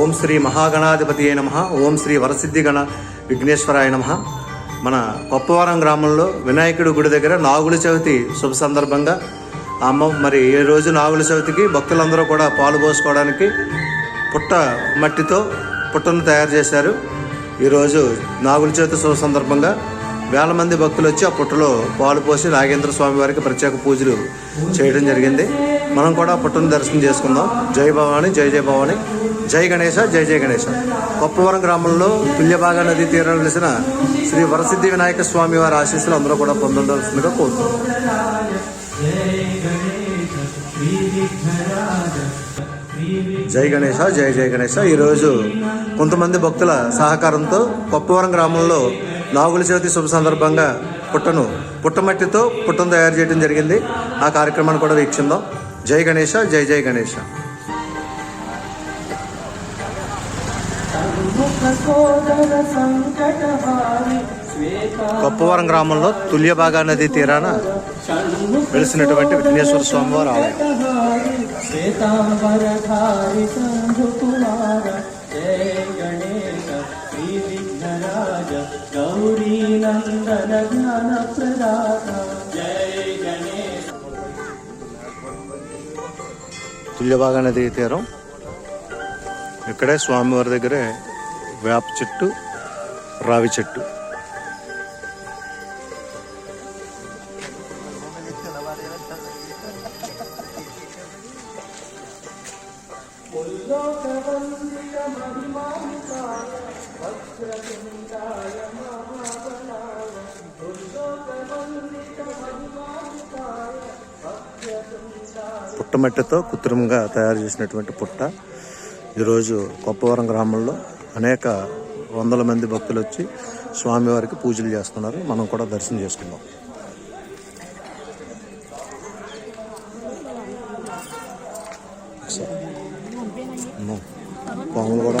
ఓం శ్రీ మహాగణాధిపతి నమ. ఓం శ్రీ వరసిద్ధి గణ విఘ్నేశ్వరాయ నమ. మన కొప్పవరం గ్రామంలో వినాయకుడి గుడి దగ్గర నాగుల చవితి శుభ సందర్భంగా అమ్మ మరి ఈ రోజు నాగుల చవితికి భక్తులందరూ కూడా పాలు పోసుకోవడానికి పుట్ట మట్టితో పుట్టను తయారు చేశారు. ఈరోజు నాగుల చవితి శుభ సందర్భంగా వేల మంది భక్తులు వచ్చి ఆ పుట్టలో పాలు పోసి నాగేంద్ర స్వామి వారికి ప్రత్యేక పూజలు చేయడం జరిగింది. మనం కూడా ఆ పుట్టను దర్శనం చేసుకుందాం. జై భవాని జై జై భవాని. జై గణేశ జై జై గణేశ. కొప్పవరం గ్రామంలో తుల్యభాగా నదీ తీరం వెలిసిన శ్రీ వరసిద్ధి వినాయక స్వామి వారి ఆశీస్సులు అందరూ కూడా పొందవలసిందిగా కోరుతున్నాం జై గణేశ జై జై గణేశ. ఈరోజు కొంతమంది భక్తుల సహకారంతో కొప్పవరం గ్రామంలో నాగుల చవితి శుభ సందర్భంగా పుట్టను పుట్టమట్టితో పుట్టను తయారు చేయడం జరిగింది. ఆ కార్యక్రమాన్ని కూడా వీక్షిందాం. జై గణేష జై జై గణేష. గొప్పవరం కొప్పవరం గ్రామంలో తుల్యభాగా నదీ తీరాన వెలిసినటువంటి విఘ్నేశ్వర స్వామి వారి ఆలయం శ్వేతాంబరధారి సంధుకుమార జయ శ్రీ విఘ్నరాజ గౌరీ నందన జ్ఞాన ప్రదాత జయ గణేశ తుల్యభాగా నదీ తీరం. ఇక్కడే స్వామివారి దగ్గరే వేప చెట్టు రావి చెట్టు. పుట్టమట్టితో కృత్రిమంగా తయారు చేసినటువంటి పుట్ట. ఈరోజు కొప్పవరం గ్రామంలో అనేక వందల మంది భక్తులు వచ్చి స్వామివారికి పూజలు చేస్తున్నారు. మనం కూడా దర్శనం చేసుకుందాం. పాములు కూడా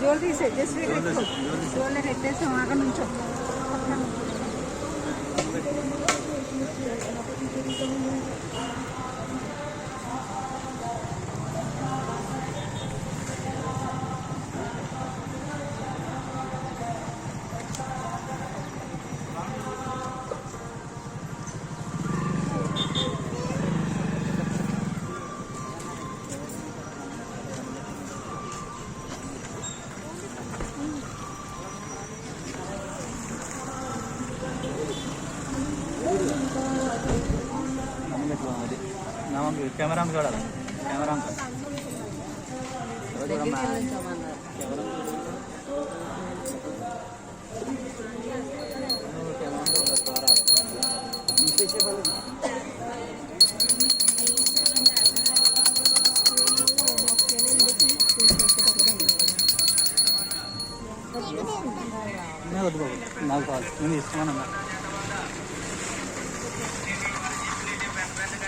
జోలు తీసే జస్ట్ జోలు పెట్టేసి అక్కడ నుంచో. కెమెరామ్ చూడాలి కెమెరామ్ నాకు నాకు కావాలి నేను ఇష్టమన్నా